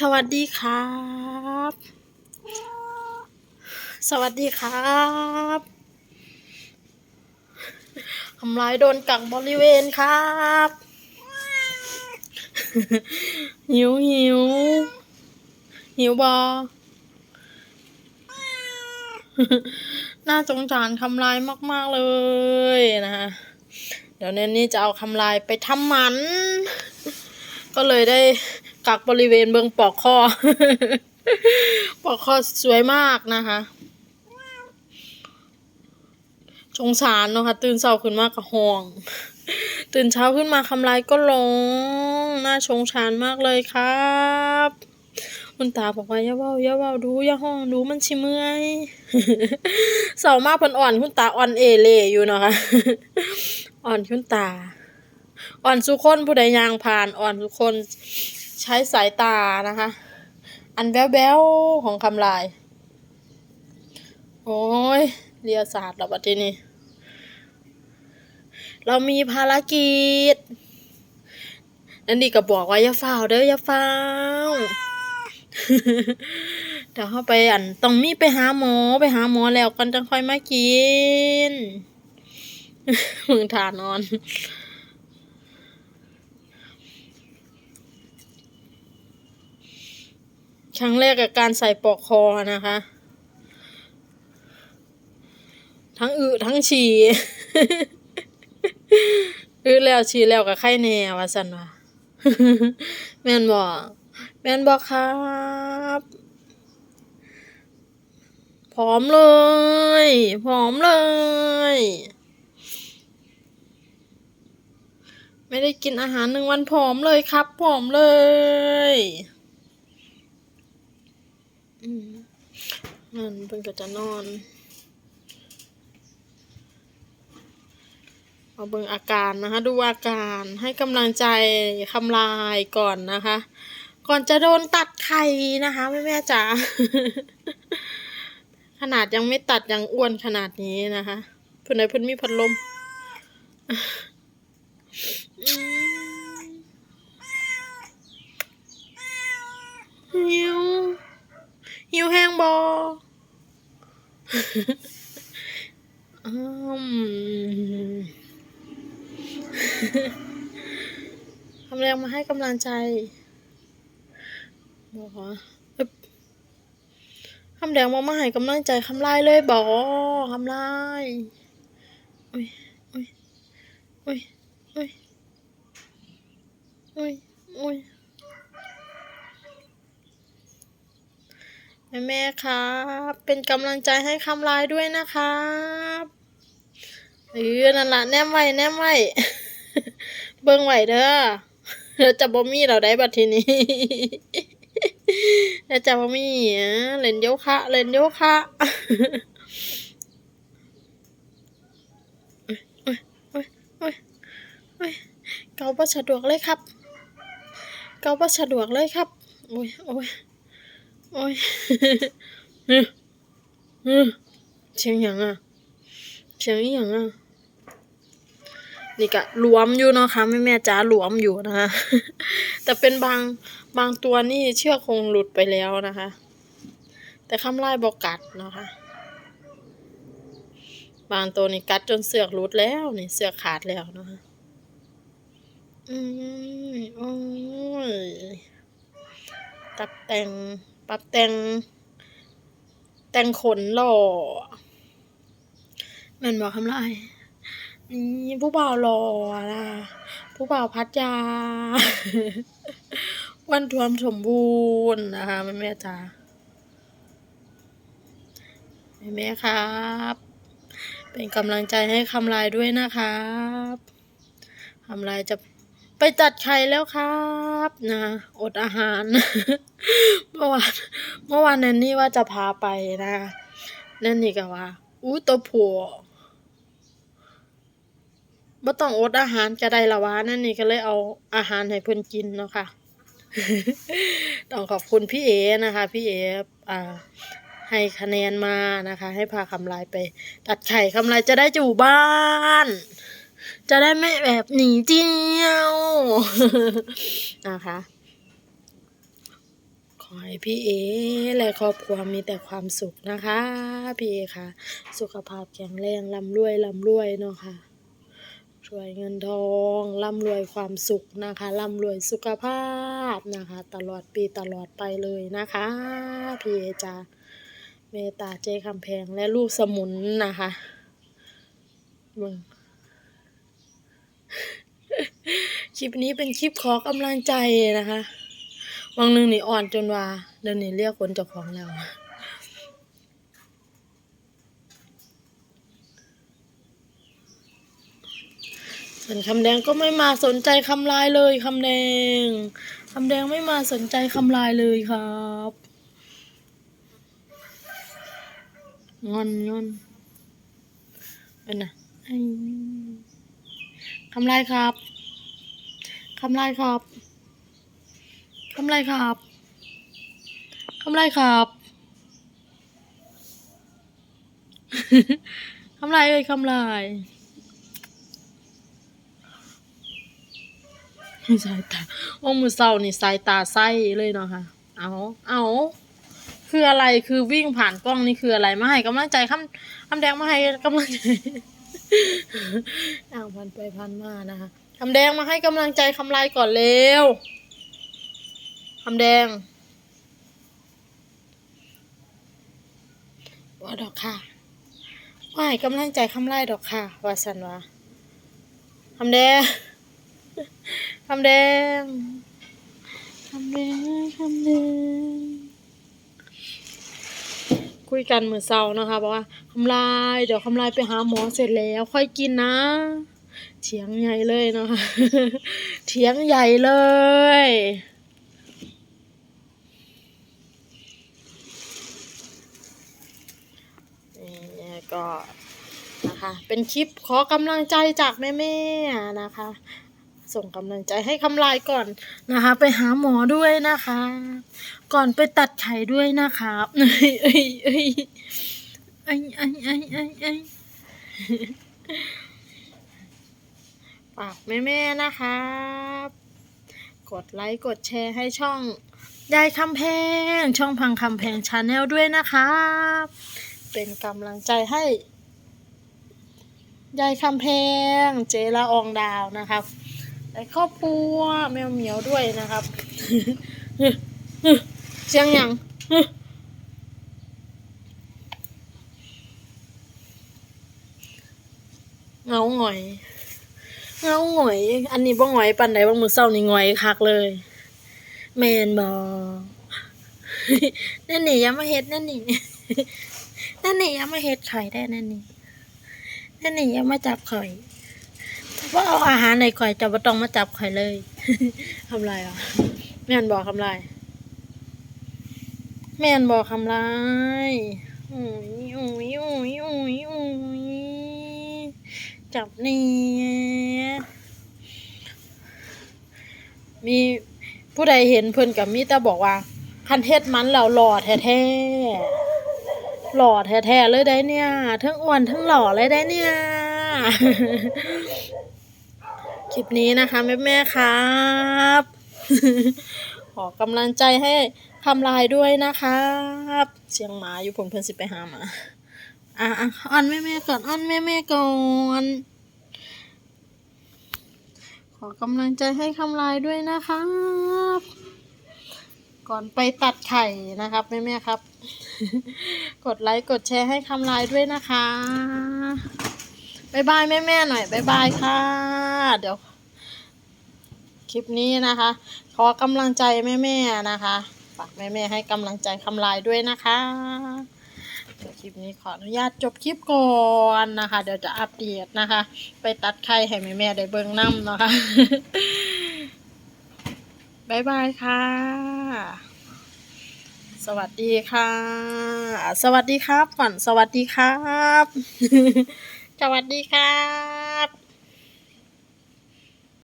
สวัสดีครับ สวัสดีครับทำลายโดนกักบริเวณครับ หิวหิวหิวบอน่าสงสารคำลายมาก ๆ เลยนะฮะเดี๋ยวเนนนี่จะเอาคำลายไปทำหมัน ก็เลยได้ กักบริเวณเบิงปอกคอ ปอกคอสวยมากนะคะสงสารเนาะค่ะตื่นเช้าขึ้นมากระห่วงตื่นเช้าขึ้นมาคำลายก็ร้องน่าสงสารมากเลยครับคุณตาบอกว่าอย่าเว้าอย่าเว้าดูอย่าห้องดูมันชิเมื่อยเสามากเพิ่นอ่อนคุณตาอ่อนเอเล่อยู่เนาะค่ะอ่อนคุณตาอ่อนสุคนผู้ใดยางผ่านอ่อนสุคน ใช้สายตานะคะ อันแบ๊วๆของคำลาย โอ้ยเรียศาสตร์แล้วบัดทีนี้เรามีภารกิจ นั่นดีก็บอกว่าอย่าฝ้าวเด้ออย่าฝ้าเดี๋ยวเข้าไปอันต้องมีไปหาหมอไปหาหมอแล้วกันจังค่อยมากินมึงทานอน ค รั้งแรกกับการใส่ปลอกคอนะคะ ทั้งอึทั้งฉี่อึแล้วฉี่แล้วกับไข้แน่ว่าสันว่าแม่นบ่แม่นบ่ครับพร้อมเลยพร้อมเลย ไม่ได้กินอาหารหนึ่งวันผอมเลยครับผอมเลย อืม นั่นเพิ่งก็จะนอน เอาเบิ่งอาการนะคะ ดูอาการให้กำลังใจคำลายก่อนนะคะ ก่อนจะโดนตัดไข่นะคะแม่แม่จ๋าขนาดยังไม่ตัดยังอ้วนขนาดนี้นะคะเพื่อนไหนเพื่อนมีพัดลม อืมหิว หิวแห้งบอ อืม ทำแรงมาให้กำลังใจบอกว่าคำแดงมามาให้กำลังใจคำลายเลยบอกคำลายอุ้ยอุ้ยอุ้ยอุ้ยอุ้ยอุ้ยแม่แม่ครับ เป็นกำลังใจให้คำลายด้วยนะครับเออนั่นละแนมไว้แนมไว้ เบิ่งไว้เด้อ เดี๋ยวจะบ่มีเราได้บัดทีนี้เดี๋ยวจะบ่มีอะเล่นโยคะเล่นโยคะโอ้ยโอ้ยโอ้ยโอ้ยเกาบ่สะดวกเลยครับ เกาบ่สะดวกเลยครับ โอ้ยโอ้ยโอ้ยเออเออเสียงหยังอะเสียงอีหยังอะ นี่ก็หลวมอยู่เนาะค่ะแม่แม่จ๋าหลวมอยู่นะคะ แต่เป็นบางบางตัวนี่เชือกคงหลุดไปแล้วนะคะ แต่คำลายบอกกัดเนาะค่ะบางตัวนี่กัดจนเสือกหลุดแล้วนี่เสือกขาดแล้วเนาะคะอืมโอ้ยตัดแต่งปับแต่งแต่งขนหล่อมันบอกคำไร นี่ผู้บ่าวหล่อนะผู้บ่าวพัดยาวันทวมสมบูรณ์นะคะแม่แม่จ๋าแม่แม่ครับ เป็นกำลังใจให้คำลายด้วยนะครับคำลายจะไปจัดไข่แล้วครับนะอดอาหาร เมื่อวานเมื่อวานแนนนี่ว่าจะพาไปนะแนนนี่ก็ว่าอู้ตัวผัว บ่ต้องอดอาหารก็ได้ละวะนั่นนี่ก็เลยเอาอาหารให้เพิ่นกินเนาะค่ะ ต้องขอบคุณพี่เอนะคะ พี่เออ่า ให้คะแนนมานะคะ ให้พาคำลายไป ตัดไข่คำลายจะได้อยู่บ้าน จะได้ไม่แบบหนีเที่ยวนะคะขอให้พี่เอและครอบครัวมีแต่ความสุขนะคะ พี่เอค่ะ สุขภาพแข็งแรงร่ำรวยร่ำรวยเนาะค่ะ รวยเงินทองร่ำรวยความสุขนะคะร่ำรวยสุขภาพนะคะ ตลอดปีตลอดไปเลยนะคะพี่เอจาเมตตาเจคำแพงและลูกสมุนนะคะมึงคลิปนี้เป็นคลิปขอกำลังใจนะคะวังหนึ่งนี่อ่อนจนว่าเดี๋ยวนี้เรียกคนเจ้าของแล้ว ส่วนคำแดงก็ไม่มาสนใจคำลายเลยคำแดงคำแดงไม่มาสนใจคำลายเลยครับงอนงอนเป็นนะคำลายครับคำลายครับคำลายครับคำลายครับคำลายเอ้ยคำลาย สายตาโอ้มือเศร้านี่สายตาไส้เลยเนาะค่ะ เอาเอาคืออะไรคือวิ่งผ่านกล้องนี่คืออะไรมาให้กำลังใจคำคำแดงมาให้กำลังใจเอาพันไปพันมานะคะคำแดงมาให้กำลังใจคำลายก่อนเร็วคำแดงว่าดอกค่ะว่าให้กำลังใจคำลายดอกค่ะว่าสันว่าคำแดง คำแดงคำแดงคำแดงคุยกันเหมือนเศร้านะคะบอกว่าคำลายเดี๋ยวคำลายไปหาหมอเสร็จแล้ว ค่อยกินนะเถียงใหญ่เลยเนาะคะเถียงใหญ่เลยนี่ก็นะคะ เป็นคลิปขอกำลังใจจากแม่ๆนะคะ ส่งกำลังใจให้คำลายก่อนนะคะ ไปหาหมอด้วยนะคะ ก่อนไปตัดไข่ด้วยนะคะเอ้ยเอ้ยเอ้ยไอ้ไอ้ไอ้ไอ้ไอ้ฝากแม่ๆนะครับกดไลค์กดแชร์ให้ช่องยายคำแพง ช่องพังคำแพงชาแนลด้วยนะครับเป็นกำลังใจให้ยายคำแพงเจละอองดาวนะครับ และครอบครัวแมวเหมียวด้วยนะครับเสียงหยังเงาหงอยเงาหงอย อันนี้บ่หงอยปันใดบ่มือเศร้านี่หงอยคักเลย แมนบอนั่นนี่อยังมาเฮ็ดนั่นนี่นั่นนี่อยังมาเฮ็ดไข่ได้นั่นนี่นั่นนี่อยังมาจับข่อย ว่าเอาอาหารในข่อยจะบ่ต้องมาจับข่อยเลยทำไรอะแม่นบอกคำไรแม่นบอกคำไรอุ้ยอุ้ยอุ้ยอุ้ยอุ้ยจับนี่มีผู้ใดเห็นเพิ่อนกับมีต่บอกว่า คันเฮ็ดมันแล้วหล่อแท้ๆหล่อแท้ๆเลยได้เนี่ย ทั้งอ้วนทั้งหล่อเลยได้เนี่ย คลิปนี้นะคะแม่แม่ครับขอกำลังใจให้ทำลายด้วยนะครับเสียงหมาอยู่ผมเพิ่นสิไปหาหมาอะอะอ้อนแม่แม่ก่อนอ้อนแม่แม่ก่อนขอกำลังใจให้คำลายด้วยนะครับ ก่อนไปตัดไข่นะครับแม่แม่ครับ กดไลค์กดแชร์ให้คำลายด้วยนะคะบายบายแม่แม่หน่อยบายบายค่ะ เดี๋ยว คลิปนี้นะคะ ขอกำลังใจแม่ๆนะคะฝากแม่ๆให้กำลังใจคำลายด้วยนะคะเดี๋ยวคลิปนี้ขออนุญาตจบคลิปก่อนนะคะ เดี๋ยวจะอัปเดตนะคะ ไปตัดไข่ให้แม่ๆได้เบิ่งน้ำนะคะบายบายค่ะ สวัสดีค่ะ สวัสดีครับก่อนสวัสดีครับ สวัสดีครับ